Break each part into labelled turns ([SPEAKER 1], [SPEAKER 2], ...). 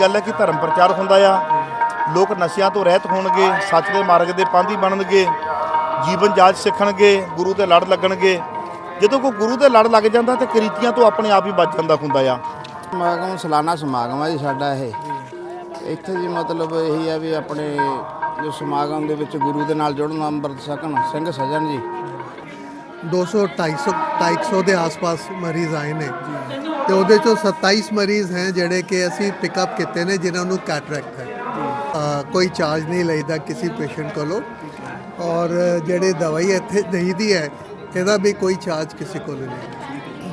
[SPEAKER 1] ਗੱਲ ਹੈ ਕਿ ਧਰਮ ਪ੍ਰਚਾਰ ਹੁੰਦਾ ਆ ਲੋਕ ਨਸ਼ਿਆਂ ਤੋਂ ਰਹਿਤ ਹੋਣਗੇ ਸੱਚ ਦੇ ਮਾਰਗ ਦੇ ਪਾਂਧੀ ਬਣਨਗੇ ਜੀਵਨ ਜਾਚ ਸਿੱਖਣਗੇ ਗੁਰੂ ਦੇ ਲੜ ਲੱਗਣਗੇ। ਜਦੋਂ ਕੋਈ ਗੁਰੂ ਦੇ ਲੜ ਲੱਗ ਜਾਂਦਾ ਤੇ ਕਰੀਤੀਆਂ ਤੋਂ ਆਪਣੇ ਆਪ ਹੀ ਬਚ ਜਾਂਦਾ ਹੁੰਦਾ ਆ।
[SPEAKER 2] ਸਮਾਗਮ ਸਾਲਾਨਾ ਸਮਾਗਮ ਹੈ ਜੀ ਸਾਡਾ ਇਹ। ਇੱਥੇ ਜੀ ਮਤਲਬ ਇਹੀ ਆ ਵੀ ਆਪਣੇ ਜੋ ਸਮਾਗਮ ਦੇ ਵਿੱਚ ਗੁਰੂ ਦੇ ਨਾਲ ਜੁੜਨ ਅੰਮ੍ਰਿਤ ਛਕਣ ਸਿੰਘ ਸਜਣ ਜੀ।
[SPEAKER 3] 200 250 250 ਦੇ ਆਸ-ਪਾਸ ਮਰੀਜ਼ ਆਏ ਨੇ। ਤੇ ਉਹਦੇ ਚੋਂ 27 ਮਰੀਜ਼ ਹੈ ਜਿਹੜੇ ਕਿ ਅਸੀਂ ਪਿਕਅਪ ਕੀਤੇ ਨੇ, ਜਿਨ੍ਹਾਂ ਨੂੰ ਕੈਟਰੈਕਟ ਹੈ। ਕੋਈ ਚਾਰਜ ਨਹੀਂ ਲਈਦਾ ਕਿਸੇ ਪੇਸ਼ੈਂਟ ਕੋਲੋਂ। ਔਰ ਜਿਹੜੇ ਦਵਾਈ ਇੱਥੇ ਦਈਦੀ ਹੈ, ਇਹਦਾ ਵੀ ਕੋਈ ਚਾਰਜ ਕਿਸੇ ਕੋਲੋਂ ਨਹੀਂ।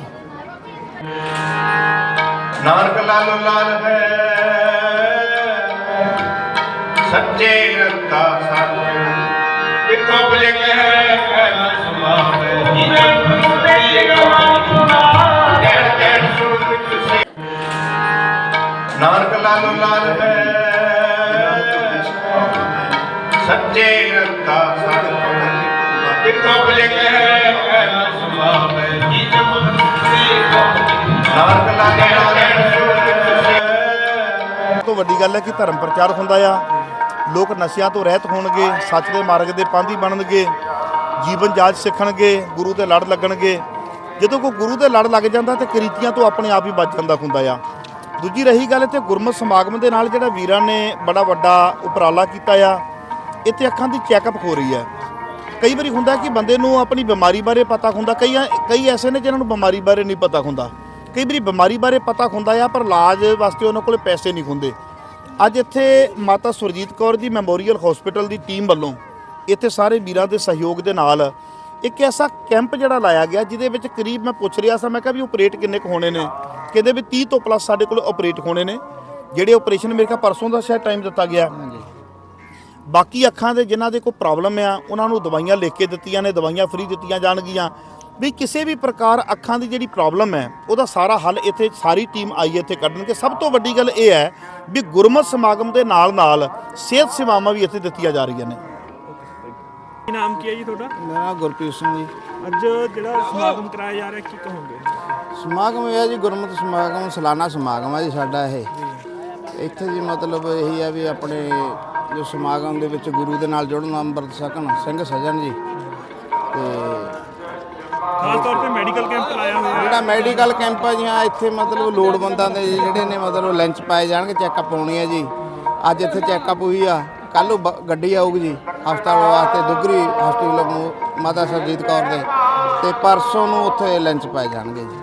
[SPEAKER 4] ਨਾਨਕ ਲਾਲੋ ਲਾਲ ਹੈ, ਸੱਚੇ ਰੰਗਾ ਸੱਚ ਕਿਥੋਂ ਬਲੇ ਹੈ ਲਾਲੋ ਲਾਲ ਹੈ ਸੱਚੇ ਰੰਗਾ ਸੱਚ ਕਿਥੋਂ ਬਲੇ ਹੈ ਕਹਿ ਸਮਾਵੇ ਨਾਨਕ ਲਾਲੋ ਲਾਲ ਹੈ
[SPEAKER 1] ਸਭ ਤੋਂ ਵੱਡੀ ਗੱਲ ਹੈ ਕਿ ਧਰਮ ਪ੍ਰਚਾਰ ਹੁੰਦਾ ਆ। ਲੋਕ ਨਸ਼ਿਆਂ ਤੋਂ ਰਹਿਤ ਹੋਣਗੇ, ਸੱਚ ਦੇ ਮਾਰਗ ਦੇ ਪਾਂਧੀ ਬਣਨਗੇ, ਜੀਵਨ ਜਾਚ ਸਿੱਖਣਗੇ, ਗੁਰੂ ਦੇ ਲੜ ਲੱਗਣਗੇ। ਜਦੋਂ ਕੋਈ ਗੁਰੂ ਦੇ ਲੜ ਲੱਗ ਜਾਂਦਾ ਤੇ ਕਰੀਤੀਆਂ ਤੋਂ ਆਪਣੇ ਆਪ ਹੀ ਬਚ ਜਾਂਦਾ ਹੁੰਦਾ ਆ। ਦੂਜੀ ਰਹੀ ਗੱਲ ਇੱਥੇ ਗੁਰਮਤਿ ਸਮਾਗਮ ਦੇ ਨਾਲ ਜਿਹੜਾ ਵੀਰਾਂ ਨੇ ਬੜਾ ਵੱਡਾ ਉਪਰਾਲਾ ਕੀਤਾ ਆ, ਇੱਥੇ ਅੱਖਾਂ ਦੀ ਚੈੱਕਅਪ ਹੋ ਰਹੀ ਹੈ ਕਈ ਵਾਰੀ ਹੁੰਦਾ ਕਿ ਬੰਦੇ ਨੂੰ ਆਪਣੀ ਬਿਮਾਰੀ ਬਾਰੇ ਪਤਾ ਹੁੰਦਾ ਕਈ ਕਈ ਐਸੇ ਨੇ ਜਿਨ੍ਹਾਂ ਨੂੰ ਬਿਮਾਰੀ ਬਾਰੇ ਨਹੀਂ ਪਤਾ ਹੁੰਦਾ। ਕਈ ਵਾਰੀ ਬਿਮਾਰੀ ਬਾਰੇ ਪਤਾ ਹੁੰਦਾ ਆ, ਪਰ ਇਲਾਜ ਵਾਸਤੇ ਉਹਨਾਂ ਕੋਲ ਪੈਸੇ ਨਹੀਂ ਹੁੰਦੇ। ਅੱਜ ਇੱਥੇ ਮਾਤਾ ਸੁਰਜੀਤ ਕੌਰ ਜੀ ਮੈਮੋਰੀਅਲ ਹਸਪੀਟਲ ਦੀ ਟੀਮ ਵੱਲੋਂ ਇੱਥੇ ਸਾਰੇ ਵੀਰਾਂ ਦੇ ਸਹਿਯੋਗ ਦੇ ਨਾਲ ਇੱਕ ਐਸਾ ਕੈਂਪ ਜਿਹੜਾ ਲਾਇਆ ਗਿਆ ਜਿਹਦੇ ਵਿੱਚ ਕਰੀਬ ਮੈਂ ਪੁੱਛ ਰਿਹਾ ਸਾਂ ਮੈਂ ਕਿਹਾ ਵੀ ਆਪਰੇਟ ਕਿੰਨੇ ਕੁ ਹੋਣੇ ਨੇ? ਕਹਿੰਦੇ ਵੀ 30 ਤੋਂ ਪਲੱਸ ਸਾਡੇ ਕੋਲ ਆਪਰੇਟ ਹੋਣੇ ਨੇ। ਜਿਹੜੇ ਆਪਰੇਸ਼ਨ ਮੇਰੇ ਖਿਆਲ ਪਰਸੋਂ ਦਾ ਸ਼ਾਇਦ ਟਾਈਮ ਦਿੱਤਾ ਗਿਆ। ਬਾਕੀ ਅੱਖਾਂ ਦੇ ਜਿਨ੍ਹਾਂ ਦੇ ਕੋਈ ਪ੍ਰੋਬਲਮ ਆ ਉਹਨਾਂ ਨੂੰ ਦਵਾਈਆਂ ਲਿਖ ਕੇ ਦਿੱਤੀਆਂ ਨੇ ਦਵਾਈਆਂ ਫ੍ਰੀ ਦਿੱਤੀਆਂ ਜਾਣਗੀਆਂ। ਵੀ ਕਿਸੇ ਵੀ ਪ੍ਰਕਾਰ ਅੱਖਾਂ ਦੀ ਜਿਹੜੀ ਪ੍ਰੋਬਲਮ ਹੈ ਉਹਦਾ ਸਾਰਾ ਹੱਲ ਇੱਥੇ ਸਾਰੀ ਟੀਮ ਆਈ ਇੱਥੇ ਕੱਢਣ ਕੇ ਸਭ ਤੋਂ ਵੱਡੀ ਗੱਲ ਇਹ ਹੈ ਵੀ ਗੁਰਮਤਿ ਸਮਾਗਮ ਦੇ ਨਾਲ ਨਾਲ ਸਿਹਤ ਸੇਵਾਵਾਂ ਵੀ ਇੱਥੇ ਦਿੱਤੀਆਂ ਜਾ ਰਹੀਆਂ ਨੇ।
[SPEAKER 5] ਕੀ ਨਾਮ ਕੀ ਹੈ ਜੀ ਤੁਹਾਡਾ?
[SPEAKER 2] ਮੇਰਾ ਗੁਰਪ੍ਰੀਤ ਸਿੰਘ ਜੀ।
[SPEAKER 5] ਅੱਜ ਜਿਹੜਾ ਸਮਾਗਮ ਕਰਾਇਆ ਜਾ ਰਿਹਾ ਕੀ ਕਹੋਗੇ?
[SPEAKER 2] ਸਮਾਗਮ ਇਹ ਹੈ ਜੀ ਗੁਰਮਤਿ ਸਮਾਗਮ ਸਾਲਾਨਾ ਸਮਾਗਮ ਹੈ ਜੀ ਸਾਡਾ ਇਹ। ਇੱਥੇ ਜੀ ਮਤਲਬ ਇਹੀ ਆ ਵੀ ਆਪਣੇ ਜੋ ਸਮਾਗਮ ਦੇ ਵਿੱਚ ਗੁਰੂ ਦੇ ਨਾਲ ਜੁੜਨ ਅੰਮ੍ਰਿਤ ਛਕਣ ਸਿੰਘ ਸਜਣ ਜੀ। ਤੇ
[SPEAKER 5] ਖਾਸ ਤੌਰ ਤੇ ਮੈਡੀਕਲ ਕੈਂਪ ਲਾਇਆ ਹੋਇਆ ਹੈ।
[SPEAKER 2] ਜਿਹੜਾ ਮੈਡੀਕਲ ਕੈਂਪ ਆ ਜੀ ਹਾਂ ਇੱਥੇ ਮਤਲਬ ਲੋੜਵੰਦਾਂ ਦੇ ਜਿਹੜੇ ਨੇ ਮਤਲਬ ਲੰਚ ਪਾਏ ਜਾਣਗੇ ਚੈੱਕਅਪ ਹੋਣੀ ਹੈ ਜੀ। ਅੱਜ ਇੱਥੇ ਚੈੱਕਅਪ ਹੋਈ ਆ ਕੱਲ ਗੱਡੀ ਆਊਗੀ ਜੀ। ਹਸਪਤਾਲ ਵਾਸਤੇ ਦੁੱਗਰੀ ਹਸਪੀਟਲ ਨੂੰ ਮਾਤਾ ਸਰਜੀਤ ਕੌਰ ਦੇ ਤੇ ਪਰਸੋਂ ਨੂੰ ਉੱਥੇ ਲੰਚ ਪਾਏ ਜਾਣਗੇ ਜੀ।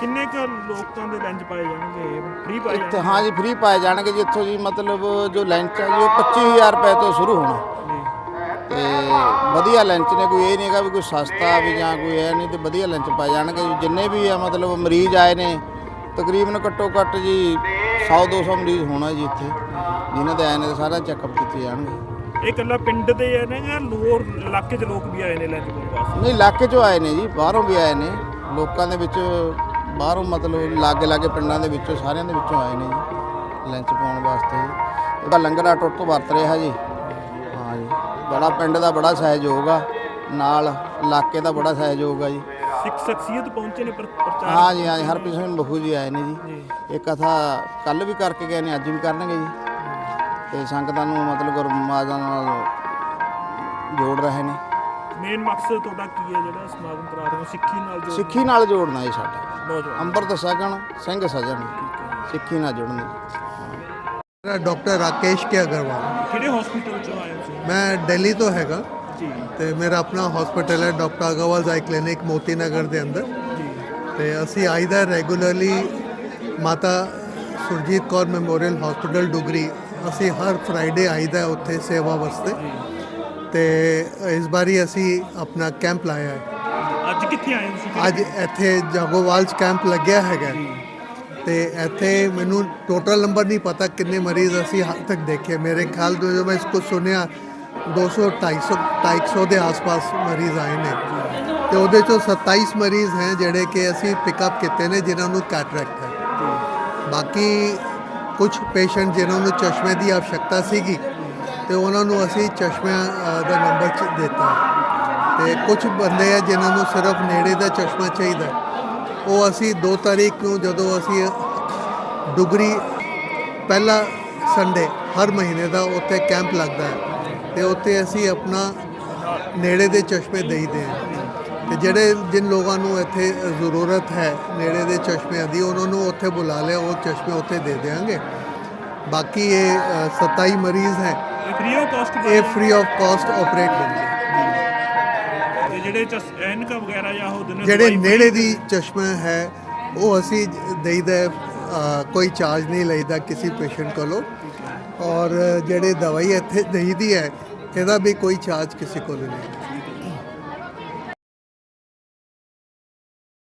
[SPEAKER 5] ਕਿੰਨੇ ਕੁ ਲੋਕਾਂ ਦੇ ਲੰਚ ਪਾਏ ਜਾਣਗੇ? ਫ੍ਰੀ ਪਾਏ
[SPEAKER 2] ਇੱਥੇ
[SPEAKER 5] ਜਾਣਗੇ?
[SPEAKER 2] ਹਾਂ ਜੀ ਫ੍ਰੀ ਪਾਏ ਜਾਣਗੇ ਜੀ। ਇੱਥੋਂ ਜੀ ਮਤਲਬ ਜੋ ਲੰਚ ਆ ਜੀ ਉਹ 25000 ਰੁਪਏ ਤੋਂ ਸ਼ੁਰੂ ਹੋਣਾ। ਤੇ ਵਧੀਆ ਲੰਚ ਨੇ ਕੋਈ ਇਹ ਨਹੀਂ ਹੈਗਾ ਵੀ ਕੋਈ ਸਸਤਾ ਵੀ ਜਾਂ ਕੋਈ ਇਹ ਨਹੀਂ ਤੇ ਵਧੀਆ ਲੰਚ ਪਾਏ ਜਾਣਗੇ ਜੀ। ਜਿੰਨੇ ਵੀ ਆ ਮਤਲਬ ਮਰੀਜ਼ ਆਏ ਨੇ ਤਕਰੀਬਨ ਘੱਟੋ ਘੱਟ ਜੀ 100 200 ਮਰੀਜ਼ ਹੋਣਾ ਜੀ ਇੱਥੇ। ਜਿਨ੍ਹਾਂ ਦੇ ਆਏ ਨੇ ਸਾਰਾ ਚੈੱਕਅਪ ਕੀਤੇ ਜਾਣਗੇ।
[SPEAKER 5] ਇਹ ਇਕੱਲਾ ਪਿੰਡ ਦੇ ਆ ਨੇ ਜਾਂ ਲੋਰ ਇਲਾਕੇ 'ਚ ਲੋਕ ਵੀ ਆਏ ਨੇ ਲੰਚ ਵਾਸਤੇ
[SPEAKER 2] ਨਹੀਂ ਇਲਾਕੇ ਚੋਂ ਆਏ ਨੇ ਜੀ ਬਾਹਰੋਂ ਵੀ ਆਏ ਨੇ। ਲੋਕਾਂ ਦੇ ਵਿੱਚ ਬਾਹਰੋਂ ਮਤਲਬ ਲਾਗੇ ਲਾਗੇ ਪਿੰਡਾਂ ਦੇ ਵਿੱਚੋਂ ਸਾਰਿਆਂ ਦੇ ਵਿੱਚੋਂ ਆਏ ਨੇ ਜੀ ਲੰਚ ਪਾਉਣ ਵਾਸਤੇ। ਇਹਦਾ ਲੰਗਰ ਆ ਟੁੱਟ ਵਰਤ ਰਿਹਾ ਜੀ। ਹਾਂ ਜੀ ਬੜਾ ਪਿੰਡ ਦਾ ਬੜਾ ਸਹਿਯੋਗ ਆ। ਨਾਲ ਇਲਾਕੇ ਦਾ ਬੜਾ ਸਹਿਯੋਗ ਆ ਜੀ।
[SPEAKER 5] ਸਿੱਖ ਸ਼ਖਸੀਅਤ ਪਹੁੰਚੇ ਨੇ ਪ੍ਰ- ਪ੍ਰਚਾਰ
[SPEAKER 2] ਹਾਂ ਜੀ ਹਾਂ ਜੀ ਹਰਪ੍ਰੀਤ ਸਿੰਘ ਬਖੂ ਜੀ ਆਏ ਨੇ ਜੀ। ਇਹ ਕਥਾ ਕੱਲ ਵੀ ਕਰਕੇ ਗਏ ਨੇ ਅੱਜ ਵੀ ਕਰਨਗੇ ਜੀ। ਤੇ ਸੰਗਤਾਂ ਨੂੰ ਮਤਲਬ ਗੁਰਮਾਜਾ ਨਾਲ ਜੋੜ ਰਹੇ ਨੇ।
[SPEAKER 5] ਮੇਨ ਮਕਸਦ ਤੁਹਾਡਾ ਕੀ ਹੈ ਜਿਹੜਾ ਸਮਾਗਮ ਕਰਾ ਰਹੇ ਹੋ? ਸਿੱਖੀ ਨਾਲ ਜੋ
[SPEAKER 2] ਸਿੱਖੀ ਨਾਲ ਜੋੜਨਾ ਜੀ ਸਾਡਾ।
[SPEAKER 5] ਨੌਜਵਾਨ
[SPEAKER 2] ਅੰਮ੍ਰਿਤ ਛਕਣ ਸਿੰਘ ਸਜਣ। ਸਿੱਖੀ ਨਾਲ ਜੁੜਨੀ।
[SPEAKER 3] ਮੇਰਾ ਡਾਕਟਰ ਰਾਕੇਸ਼ ਕੇ ਅਗਰਵਾਲ।
[SPEAKER 5] ਕਿਹੜੇ ਹਸਪੀਟਲ 'ਚੋਂ ਆਏ ਹੋ ਤੁਸੀਂ?
[SPEAKER 3] ਮੈਂ ਦਿੱਲੀ ਤੋਂ ਹੈਗਾ।
[SPEAKER 5] ਜੀ।
[SPEAKER 3] ਤੇ ਮੇਰਾ ਆਪਣਾ ਹਸਪੀਟਲ ਹੈ doctor Agarwal eye clinic Moti Nagar ਦੇ ਅੰਦਰ। ਤੇ ਅਸੀਂ ਆਈਦਾ regularly Mata Surjit Kaur memorial hospital Dugri ਅਸੀਂ ਹਰ ਫਰਾਈਡੇ ਆਈਦਾ ਉੱਥੇ ਸੇਵਾ ਵਾਸਤੇ। ਤੇ ਇਸ ਵਾਰੀ ਅਸੀਂ ਆਪਣਾ ਕੈਂਪ ਲਾਇਆ ਹੈ।
[SPEAKER 5] ਅੱਜ ਕਿੱਥੇ ਆਏ ਤੁਸੀਂ?
[SPEAKER 3] ਅੱਜ ਇੱਥੇ ਜਾਗੋਵਾਲ ਚ ਕੈਂਪ ਲੱਗਿਆ ਹੈਗਾ। ਤੇ ਇੱਥੇ ਮੈਨੂੰ ਟੋਟਲ ਨੰਬਰ ਨਹੀਂ ਪਤਾ ਕਿੰਨੇ ਮਰੀਜ਼ ਅਸੀਂ ਹਾਲ ਤੱਕ ਦੇਖੇ। ਮੇਰੇ ਖਿਆਲ ਤੋਂ ਜਦੋਂ ਮੈਂ ਇਸਕੋ ਸੁਨਿਆ 200 250 250 ਦੇ ਆਸ-ਪਾਸ ਮਰੀਜ਼ ਆਏ ਨੇ। ਤੇ ਉਹਦੇ ਚੋਂ 27 ਮਰੀਜ਼ ਹੈ ਜਿਹੜੇ ਕਿ ਅਸੀਂ ਪਿਕਅਪ ਕੀਤੇ ਨੇ ਜਿਨ੍ਹਾਂ ਨੂੰ ਕੈਟਰੈਕਟ ਹੈ। ਬਾਕੀ ਕੁਝ ਪੇਸ਼ੈਂਟ ਜਿਨ੍ਹਾਂ ਨੂੰ ਚਸ਼ਮੇ ਦੀ ਆਵਸ਼ਕਤਾ ਸੀਗੀ ਤੇ ਉਹਨਾਂ ਨੂੰ ਅਸੀਂ ਚਸ਼ਮਿਆਂ ਦਾ ਨੰਬਰ ਦਿੱਤਾ। ਤੇ ਕੁਝ ਬੰਦੇ ਆ ਜਿਨ੍ਹਾਂ ਨੂੰ ਸਿਰਫ ਨੇੜੇ ਦਾ ਚਸ਼ਮਾ ਚਾਹੀਦਾ। ਉਹ ਅਸੀਂ 2 ਤਾਰੀਖ ਨੂੰ ਜਦੋਂ ਅਸੀਂ ਡੁਗਰੀ, ਪਹਿਲਾ ਸੰਡੇ ਹਰ ਮਹੀਨੇ ਦਾ ਉੱਥੇ ਕੈਂਪ ਲੱਗਦਾ ਹੈ ਤੇ ਉੱਥੇ ਅਸੀਂ ਆਪਣਾ ਨੇੜੇ ਦੇ ਚਸ਼ਮੇ ਦੇਈਦੇ ਹਾਂ। ਤੇ ਜਿਹੜੇ ਜਿਨ ਲੋਕਾਂ ਨੂੰ ਇੱਥੇ ਜ਼ਰੂਰਤ ਹੈ ਨੇੜੇ ਦੇ ਚਸ਼ਮਿਆਂ ਦੀ ਉਹਨਾਂ ਨੂੰ ਉੱਥੇ ਬੁਲਾ ਲਿਆ ਉਹ ਚਸ਼ਮੇ ਉੱਥੇ ਦੇ ਦੇਵਾਂਗੇ ਬਾਕੀ ਇਹ ਅ, 27 ਮਰੀਜ਼ ਹੈ।
[SPEAKER 5] ਇਹ ਫ੍ਰੀ ਆਫ ਕਾਸਟ
[SPEAKER 3] ਇਹ ਫ੍ਰੀ ਆਫ ਕਾਸਟ ਆਪਰੇਟ ਹੁੰਦੇ
[SPEAKER 5] ਜਿਹੜੇ ਚਸ- ਐਨਕ ਵਗੈਰਾ ਜਾਂ ਉਹ ਦਿਨ
[SPEAKER 3] ਜਿਹੜੇ ਨੇੜੇ ਦੀ ਚਸ਼ਮਾ ਹੈ ਉਹ ਅਸੀਂ ਦੇਈਦਾ ਕੋਈ ਚਾਰਜ ਨਹੀਂ ਲਈਦਾ ਕਿਸੇ ਪੇਸ਼ੈਂਟ ਕੋਲੋਂ। ਔਰ ਜਿਹੜੇ ਦਵਾਈ ਇੱਥੇ ਦੇਈਦੀ ਹੈ ਇਹਦਾ ਵੀ ਕੋਈ ਚਾਰਜ ਕਿਸੇ ਕੋਲੋਂ ਨਹੀਂ।